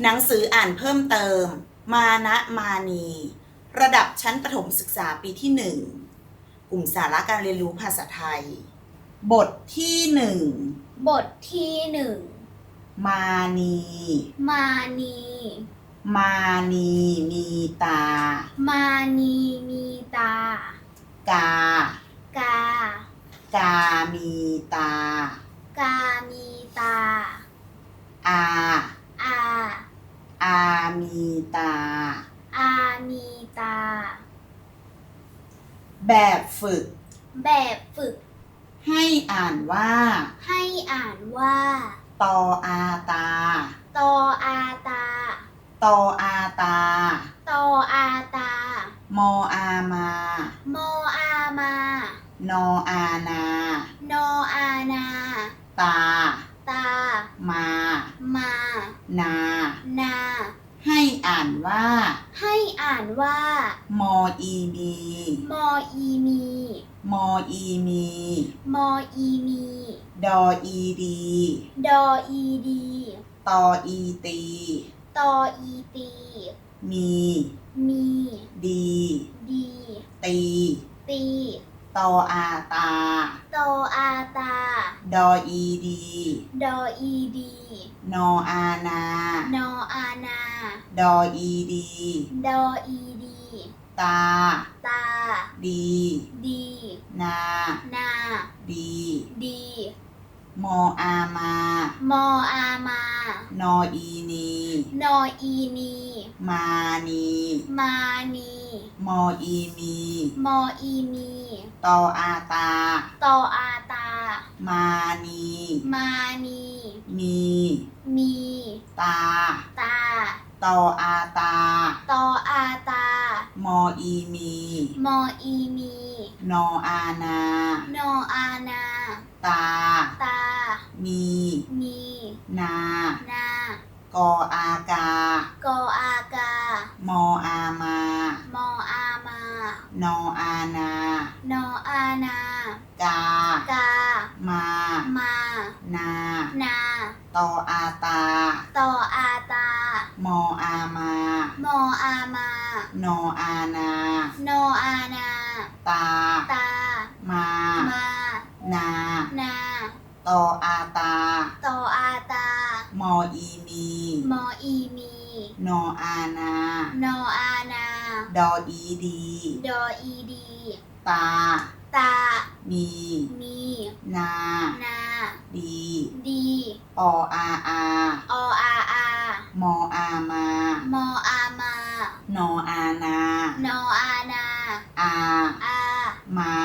หนังสืออ่านเพิ่มเติม มานะมานี ระดับชั้นประถมศึกษาปีที่หนึ่งกลุ่มสาระการเรียนรู้ภาษาไทย บทที่หนึ่งบทที่หนึ่งมานี มานีมานีมีตา มานีมีตา กา กา กามีตา กามีตา อา อา อามีตา อามีตา แบบฝึก แบบฝึก ให้อ่านว่า ให้อ่านว่า ตออาตา ตออาตา ตออาตา ตออาตา มออามา โมอามา นออานา โนอานา ตา ตา มา มา นานา ให้อ่านว่า ให้อ่านว่า มออีมี มออีมี มออีมี มออีมี ดออีดี ดออีดี ตออีตี ตออีตี มี มี ดี ดี ตี ตี ตออาตาตออาตา ดออีดี ดออีดี นออานา นออานา ดออีดี ดออีดี ตา ตา ดี ดี นา นา ดี ดี มออา มา มออา มา นออีนี นออีนี มานี มานี มออีมี มออีมี ตออาตา ตออาตา มานี มานี มี มี ตา ตา ตออาตา ตออาตา มออีมี มออีมี นออานา นออานา ตา ตา มี มี นา นากออากา กออากา มออา มา มออา มา นออานา นออานา กา กามามา นา นา ตออาตา ตออาตา มออามา มออามานออานา นออานา ตา ตา มา มา นา นา ตออาตา ตออาตา มออีมี มออีมี นออานา นออานา ดออีดี ดออีดี ตา ตา มี มี นา นา ดี ดี ออาอา ออาอา มออามา มออามา นออานา นออานา อา อา มามานา